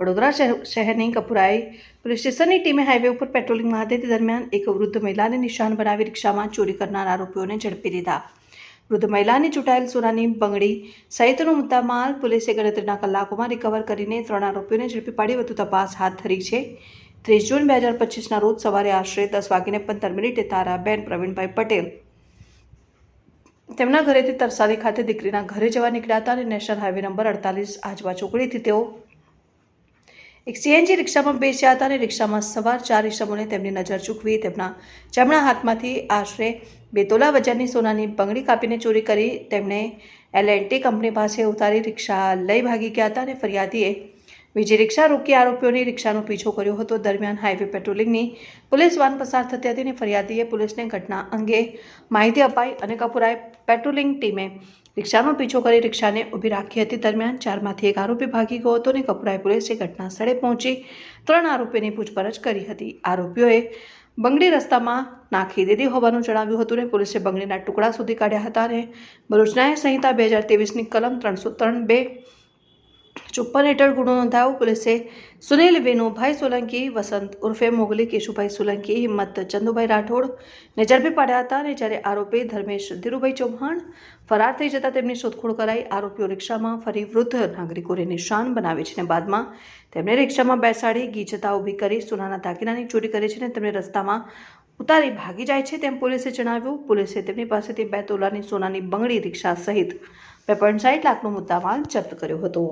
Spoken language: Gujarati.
વડોદરા શહેર- શહેરની કપુરાઈ પોલીસ સ્ટેશનની ટીમે હાઈવે ઉપર પેટ્રોલિંગમાં હતી તે દરમિયાન એક વૃદ્ધ મહિલાને નિશાન બનાવી રિક્ષામાં ચોરી કરનાર આરોપીઓને ઝડપી લીધા. વૃદ્ધ મહિલાની ચૂંટાયેલ સોનાની બંગડી સહિતનો મુદ્દામાલ પોલીસે ગણતરીના કલાકોમાં રિકવર કરીને ત્રણ આરોપીઓને ઝડપી પાડી, વધુ તપાસ હાથ ધરી છે. ત્રીસ જૂન બે હજાર પચીસના રોજ સવારે આશરે દસ વાગીને પંદર મિનિટે તારાબેન પ્રવીણભાઈ પટેલ તેમના ઘરેથી તરસાલી ખાતે દીકરીના ઘરે જવા નીકળ્યા હતા અને નેશનલ હાઈવે નંબર અડતાલીસ આજવા ચોકડીથી તેઓ એક સીએનજી રિક્ષામાં બેસ્યા હતા અને રિક્ષામાં સવાર ચાર ઈસમોને તેમની નજર ચૂકવી તેમના જમણા હાથમાંથી આશરે બે તોલા વજનની સોનાની બંગડી કાપીને ચોરી કરી તેમણે એલ કંપની પાસે ઉતારી રિક્ષા લઈ ભાગી ગયા હતા અને ફરિયાદીએ બીજી રિક્ષા રોકી આરોપીઓની રિક્ષાનો પીછો કર્યો હતો. દરમિયાન હાઈવે પેટ્રોલિંગની પોલીસ વાન પસાર થતી હતી અને ફરિયાદીએ પોલીસને ઘટના અંગે માહિતી અપાઈ અને કપુરાએ પેટ્રોલિંગ ટીમે રિક્ષાનો પીછો કરી રિક્ષાને ઊભી રાખી હતી. દરમિયાન ચારમાંથી એક આરોપી ભાગી ગયો હતો અને કપૂરાએ પોલીસે ઘટના સ્થળે પહોંચી ત્રણ આરોપીની પૂછપરછ કરી હતી. આરોપીઓએ બંગડી રસ્તામાં નાખી દીધી હોવાનું જણાવ્યું હતું અને પોલીસે બંગડીના ટુકડા સુધી કાઢ્યા હતા અને ભરૂચ ન્યાય સંહિતા બે હજાર તેવીસની કલમ ત્રણસો ત્રણ બે ચોપ્પન હેઠળ ગુનો નોંધાયો પોલીસે સુનિલ વેનુભાઈ સોલંકી વસંત ઉર્ફે મોગલી કેશુભાઈ સોલંકી હિંમત ચંદુભાઈ રાઠોડ ને ઝડપી પાડ્યા હતા અને જ્યારે આરોપી ધર્મેશ ધીરુભાઈ ચૌહાણ ફરાર થઈ જતા તેમની શોધખોળ કરાઈ, આરોપીઓ રિક્ષામાં ફરી વૃદ્ધ નાગરિકોને નિશાન બનાવે છે અને બાદમાં તેમને રિક્ષામાં બેસાડી ગીચતા ઊભી કરી સોનાના દાગીનાની ચોરી કરે છે અને તેમને રસ્તામાં ઉતારી ભાગી જાય છે તેમ પોલીસે જણાવ્યું. પોલીસે તેમની પાસેથી બે તોલાની સોનાની બંગડી રિક્ષા સહિત બે પોઈન્ટ સાઠ લાખનો મુદ્દામાલ જપ્ત કર્યો હતો.